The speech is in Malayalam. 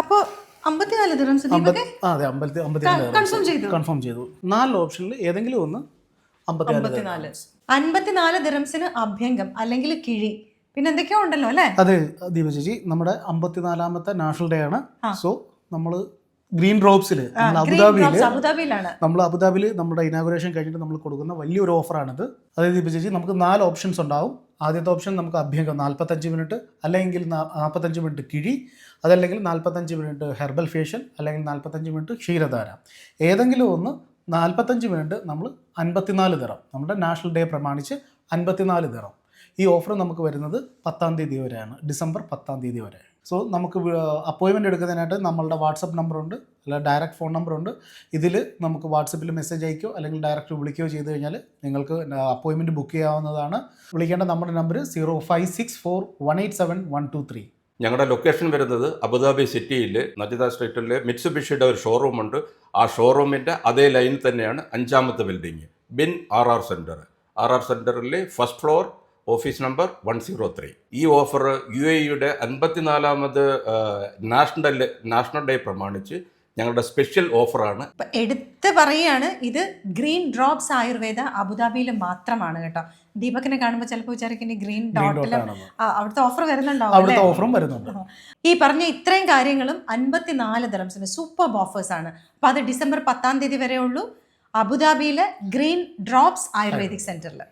അപ്പോൾ അമ്പത്തിനാല് ദിറംസ് ദീപകെ അതെ അമ്പലത്തി കൺഫേം ചെയ്തു. കൺഫേം ചെയ്തു. നാല് ഓപ്ഷനിൽ ഏതെങ്കിലും ഒന്ന് അമ്പത്തിനാല് അൻപത്തിനാല് ദിറംസിന് അഭ്യംഗം അല്ലെങ്കിൽ കിഴി. പിന്നെ എന്തൊക്കെയോ ഉണ്ടല്ലോ അല്ലേ? അതെ ദീപ ചേച്ചി നമ്മുടെ അമ്പത്തിനാലാമത്തെ നാഷണൽ ഡേ ആണ്. സോ നമ്മൾ ഗ്രീൻ ഡ്രോപ്സിൽ നമ്മൾ അബുദാബിയിൽ നമ്മൾ അബുദാബിയിൽ നമ്മുടെ ഇനാഗുറേഷൻ കഴിഞ്ഞിട്ട് നമ്മൾ കൊടുക്കുന്ന വലിയൊരു ഓഫറാണിത് അതായത് ദീപ ചേച്ചി നമുക്ക് നാല് ഓപ്ഷൻസ് ഉണ്ടാവും. ആദ്യത്തെ ഓപ്ഷൻ നമുക്ക് അഭ്യംഗം നാൽപ്പത്തഞ്ച് മിനിറ്റ് അല്ലെങ്കിൽ നാൽപ്പത്തഞ്ച് മിനിറ്റ് കിഴി അതല്ലെങ്കിൽ നാൽപ്പത്തഞ്ച് മിനിറ്റ് ഹെർബൽ ഫേഷ്യൽ അല്ലെങ്കിൽ നാൽപ്പത്തഞ്ച് മിനിറ്റ് ക്ഷീരധാര. ഏതെങ്കിലും ഒന്ന് നാൽപ്പത്തഞ്ച് മിനിറ്റ് നമ്മൾ അൻപത്തിനാല് തരം നമ്മുടെ നാഷണൽ ഡേ പ്രമാണിച്ച് അൻപത്തിനാല് ദിറം ഈ ഓഫർ നമുക്ക് വരുന്നത് പത്താം തീയതി വരെയാണ്. ഡിസംബർ പത്താം തീയതി വരെ. സോ നമുക്ക് അപ്പോയിൻമെന്റ് എടുക്കുന്നതിനായിട്ട് നമ്മളുടെ വാട്സപ്പ് നമ്പറുണ്ട് അല്ല ഡയറക്റ്റ് ഫോൺ നമ്പറുണ്ട്. ഇതിൽ നമുക്ക് വാട്സപ്പിൽ മെസ്സേജ് അയക്കുകയോ അല്ലെങ്കിൽ ഡയറക്റ്റ് വിളിക്കുകയോ ചെയ്ത് കഴിഞ്ഞാൽ നിങ്ങൾക്ക് അപ്പോയിൻമെന്റ് ബുക്ക് ചെയ്യാവുന്നതാണ്. വിളിക്കേണ്ട നമ്മുടെ number zero five six four one eight seven one two three. ഞങ്ങളുടെ ലൊക്കേഷൻ വരുന്നത് അബുദാബി സിറ്റിയിൽ നജിദ സ്ട്രീറ്റിലെ മിറ്റ്സുബിഷിയുടെ ഒരു ഷോറൂം ഉണ്ട്. ആ ഷോറൂമിന്റെ അതേ ലൈനിൽ തന്നെയാണ് അഞ്ചാമത്തെ building bin R R centre R R സെന്ററിൽ first floor office number one zero three. ഈ ഓഫർ യു എ യുടെ അൻപത്തിനാലാമത് നാഷണൽ നാഷണൽ ഡേ പ്രമാണിച്ച് ഞങ്ങളുടെ സ്പെഷ്യൽ ഓഫറാണ്. അപ്പൊ എടുത്ത് പറയാണ് ഇത് ഗ്രീൻ ഡ്രോപ്സ് ആയുർവേദ അബുദാബിയിൽ മാത്രമാണ് കേട്ടോ. ദീപകിനെ കാണുമ്പോൾ ചിലപ്പോൾ വിചാരിക്കുന്ന ഗ്രീൻ ഡോട്ടിൽ. അവിടുത്തെ ഓഫർ വരുന്നുണ്ടാവും അവിടുത്തെ ഓഫറും വരുന്നുണ്ട്. ഈ പറഞ്ഞ ഇത്രയും കാര്യങ്ങളും അൻപത്തിനാല് ദ്രംസിന് സൂപ്പർ ഓഫേഴ്സ് ആണ്. അപ്പൊ അത് ഡിസംബർ പത്താം തീയതി വരെ ഉള്ളൂ. അബുദാബിയിലെ ഗ്രീൻ ഡ്രോപ്സ് ആയുർവേദിക് സെന്ററിൽ